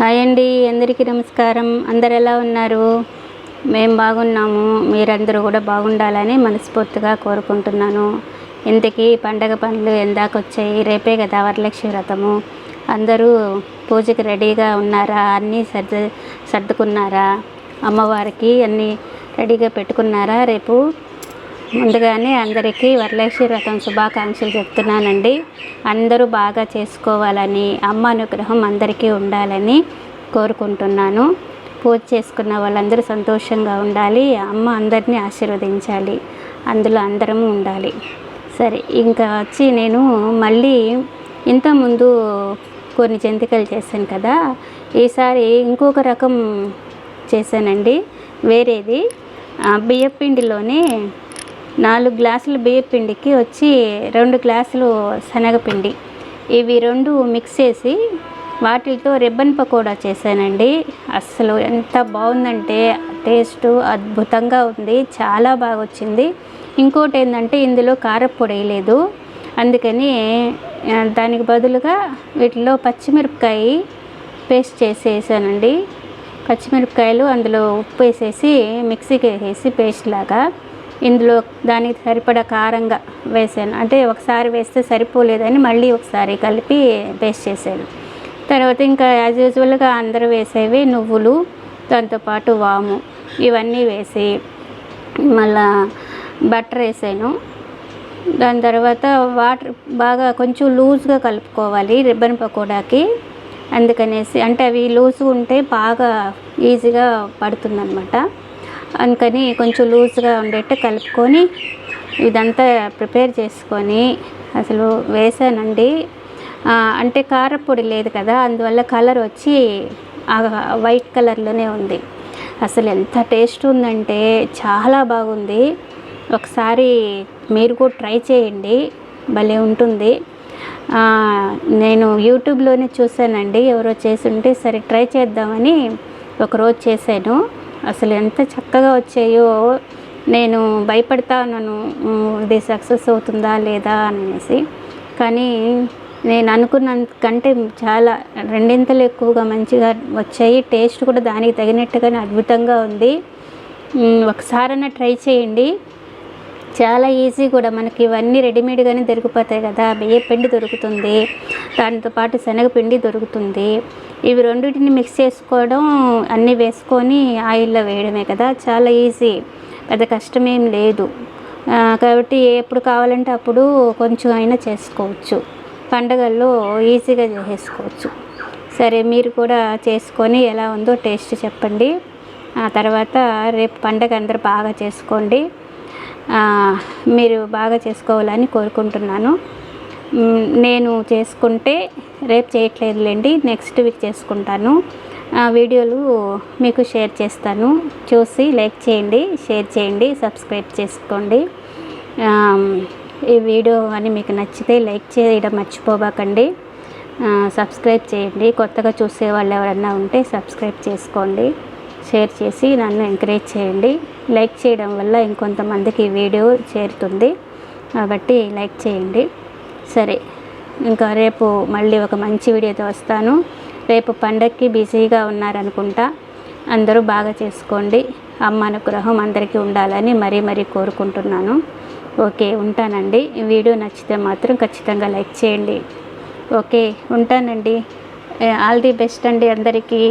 Hi అండి అందరికీ నమస్కారం. అందరు ఎలా ఉన్నారు? మేము బాగున్నాము. మీరందరూ కూడా బాగుండాలని మనస్ఫూర్తిగా కోరుకుంటున్నాను. ఇంతకీ పండగ పనులు ఎందాక వచ్చాయి రేపే కదా వరలక్ష్మి వ్రతము. అందరూ పూజకి రెడీగా ఉన్నారా? అన్నీ సర్దు సర్దుకున్నారా? అమ్మవారికి అన్నీ రెడీగా పెట్టుకున్నారా రేపు? ముందుగానే అందరికీ వరలక్ష్మి వ్రతం శుభాకాంక్షలు చెప్తున్నానండి. అందరూ బాగా చేసుకోవాలని అమ్మ అనుగ్రహం అందరికీ ఉండాలని కోరుకుంటున్నాను. పూజ చేసుకున్న వాళ్ళందరూ సంతోషంగా ఉండాలి అమ్మ అందరినీ ఆశీర్వదించాలి అందులో అందరము ఉండాలి. సరే ఇంకా వచ్చి నేను మళ్ళీ ఇంతకుముందు కొన్ని జంతికలు చేశాను కదా ఈసారి ఇంకొక రకం చేశానండి. వేరేది బియ్యపిండిలోనే నాలుగు గ్లాసులు బియ్యపిండికి వచ్చి రెండు గ్లాసులు శనగపిండి. ఇవి రెండు మిక్స్ చేసి వాటితో రిబ్బన్ పకోడా చేశానండి. అస్సలు ఎంత బాగుందంటే టేస్ట్ అద్భుతంగా ఉంది. చాలా బాగా వచ్చింది ఇంకోటి ఏంటంటే ఇందులో కారప్పొడి వేయలేదు అందుకని దానికి బదులుగా వీటిలో పచ్చిమిరపకాయ పేస్ట్ చేసేసానండి. పచ్చిమిరపకాయలు అందులో ఉప్పు వేసేసి మిక్సీకి వేసేసి పేస్ట్ లాగా ఇందులో దానికి సరిపడా కారంగా వేసాను అంటే ఒకసారి వేస్తే సరిపోలేదని మళ్ళీ ఒకసారి కలిపి పేస్ట్ చేశాను. తర్వాత ఇంకా యాజ్ యూజువల్గా అందరూ వేసేవి నువ్వులు దాంతోపాటు వాము ఇవన్నీ వేసి మళ్ళా బటర్ వేసాను. దాని తర్వాత వాటర్ బాగా కొంచెం లూజ్గా కలుపుకోవాలి రిబ్బన్ పకోడాకి. అందుకనేసి అంటే అవి లూజ్ ఉంటే బాగా ఈజీగా పడుతుందన్నమాట. అందుకని కొంచెం లూజ్గా ఉండేట్టు కలుపుకొని ఇదంతా ప్రిపేర్ చేసుకొని అసలు వేసానండి. అంటే కారపొడి లేదు కదా అందువల్ల కలర్ వచ్చి వైట్ కలర్లోనే ఉంది. అసలు ఎంత టేస్ట్ ఉందంటే చాలా బాగుంది. ఒకసారి మీరు కూడా ట్రై చేయండి భలే ఉంటుంది. నేను యూట్యూబ్లోనే చూశానండి ఎవరో చేసి ఉంటే సరే ట్రై చేద్దామని ఒకరోజు చేశాను. అసలు ఎంత చక్కగా వచ్చాయో నేను భయపడతా ఉన్నాను ఇది సక్సెస్ అవుతుందా లేదా అనేసి. కానీ నేను అనుకున్న కంటే చాలా రెండింతలు ఎక్కువగా మంచిగా వచ్చాయి. టేస్ట్ కూడా దానికి తగినట్టుగానే అద్భుతంగా ఉంది. ఉమ్, ఒకసారైనా ట్రై చేయండి. చాలా ఈజీ కూడా. మనకి ఇవన్నీ రెడీమేడ్గానే దొరికిపోతాయి కదా. బియ్య పిండి దొరుకుతుంది. దానితో పాటు శనగపిండి దొరుకుతుంది. ఇవి రెండింటిని మిక్స్ చేసుకోవడం అన్నీ వేసుకొని ఆయిల్లో వేయడమే కదా. చాలా ఈజీ పెద్ద కష్టమేం లేదు. కాబట్టి ఎప్పుడు కావాలంటే అప్పుడు కొంచెం అయినా చేసుకోవచ్చు. పండగల్లో ఈజీగా చేసుకోవచ్చు. సరే మీరు కూడా చేసుకొని ఎలా ఉందో టేస్ట్ చెప్పండి. ఆ తర్వాత రేపు పండగ అందరూ బాగా చేసుకోండి. మీరు బాగా చేసుకోవాలని కోరుకుంటున్నాను. నేను చేసుకుంటే రేపు చేయట్లేదులేండి నెక్స్ట్ వీక్ చేసుకుంటాను. ఆ వీడియోలు మీకు షేర్ చేస్తాను. చూసి లైక్ చేయండి షేర్ చేయండి సబ్స్క్రైబ్ చేసుకోండి. ఈ వీడియో అని మీకు నచ్చితే లైక్ చేయడం మర్చిపోబాకండి. సబ్స్క్రైబ్ చేయండి. కొత్తగా చూసే వాళ్ళు ఎవరన్నా ఉంటే సబ్స్క్రైబ్ చేసుకోండి. షేర్ చేసి నన్ను ఎంకరేజ్ చేయండి. లైక్ చేయడం వల్ల ఇంకొంతమందికి వీడియో చేరుతుంది. కాబట్టి లైక్ చేయండి. సరే ఇంకా రేపు మళ్ళీ ఒక మంచి వీడియోతో వస్తాను. రేపు పండక్కి బిజీగా ఉన్నారనుకుంటా. అందరూ బాగా చేసుకోండి. అమ్మ అనుగ్రహం అందరికీ ఉండాలని మరీ మరీ కోరుకుంటున్నాను. ఓకే ఉంటానండి. వీడియో నచ్చితే మాత్రం ఖచ్చితంగా లైక్ చేయండి. ఓకే ఉంటానండి. ఆల్ ది బెస్ట్ అండి అందరికీ.